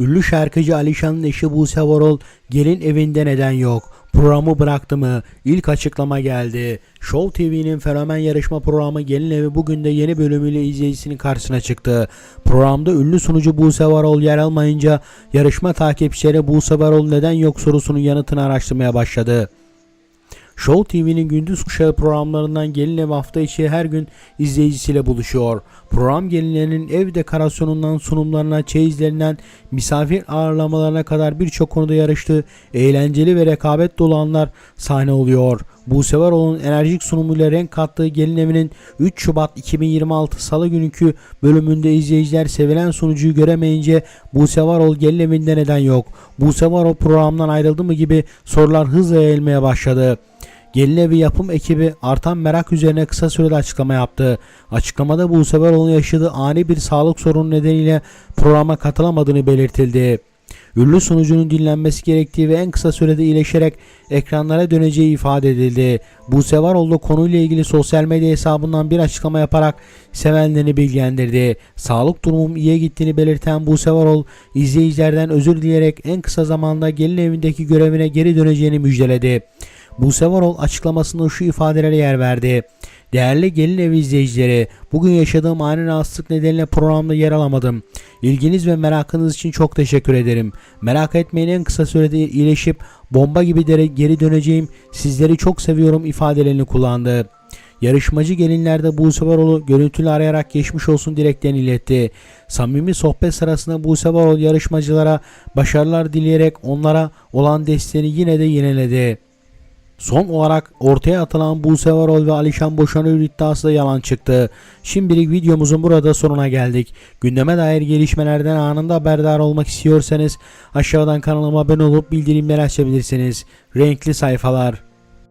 Ünlü şarkıcı Alişan'ın eşi Buse Varol gelin evinde neden yok? Programı bıraktı mı? İlk açıklama geldi. Show TV'nin fenomen yarışma programı Gelin Evi bugün de yeni bölümüyle izleyicisinin karşısına çıktı. Programda ünlü sunucu Buse Varol yer almayınca yarışma takipçileri Buse Varol neden yok sorusunun yanıtını araştırmaya başladı. Show TV'nin gündüz kuşağı programlarından Gelin Ev hafta içi her gün izleyicisiyle buluşuyor. Program gelinlerinin ev dekorasyonundan sunumlarına, çeyizlerinden, misafir ağırlamalarına kadar birçok konuda yarıştığı eğlenceli ve rekabet dolu anlar sahne oluyor. Buse Varol'un enerjik sunumuyla renk kattığı Gelin Evi'nin 3 Şubat 2026 Salı günkü bölümünde izleyiciler sevilen sunucuyu göremeyince Buse Varol Gelin Evi'nde neden yok? Buse Varol programdan ayrıldı mı gibi sorular hızla yayılmaya başladı. Gelin Evi yapım ekibi artan merak üzerine kısa sürede açıklama yaptı. Açıklamada Buse Varol'un yaşadığı ani bir sağlık sorunu nedeniyle programa katılamadığını belirtildi. Ünlü sunucunun dinlenmesi gerektiği ve en kısa sürede iyileşerek ekranlara döneceği ifade edildi. Buse Varol da konuyla ilgili sosyal medya hesabından bir açıklama yaparak sevenlerini bilgilendirdi. Sağlık durumum iyiye gittiğini belirten Buse Varol izleyicilerden özür dileyerek en kısa zamanda gelin evindeki görevine geri döneceğini müjdeledi. Buse Varol açıklamasında şu ifadelere yer verdi. Değerli gelin evi izleyicileri, bugün yaşadığım ani rahatsızlık nedeniyle programda yer alamadım. İlginiz ve merakınız için çok teşekkür ederim. Merak etmeyin en kısa sürede iyileşip bomba gibi geri döneceğim. Sizleri çok seviyorum ifadelerini kullandı. Yarışmacı gelinlerde Buse Varol'u görüntülü arayarak geçmiş olsun dileklerini iletti. Samimi sohbet sırasında Buse Varol yarışmacılara başarılar dileyerek onlara olan desteğini yine de yeniledi. Son olarak ortaya atılan Buse Varol ve Alişan boşanıyor iddiası da yalan çıktı. Şimdilik videomuzun burada sonuna geldik. Gündeme dair gelişmelerden anında haberdar olmak istiyorsanız aşağıdan kanalıma abone olup bildirimleri açabilirsiniz. Renkli sayfalar.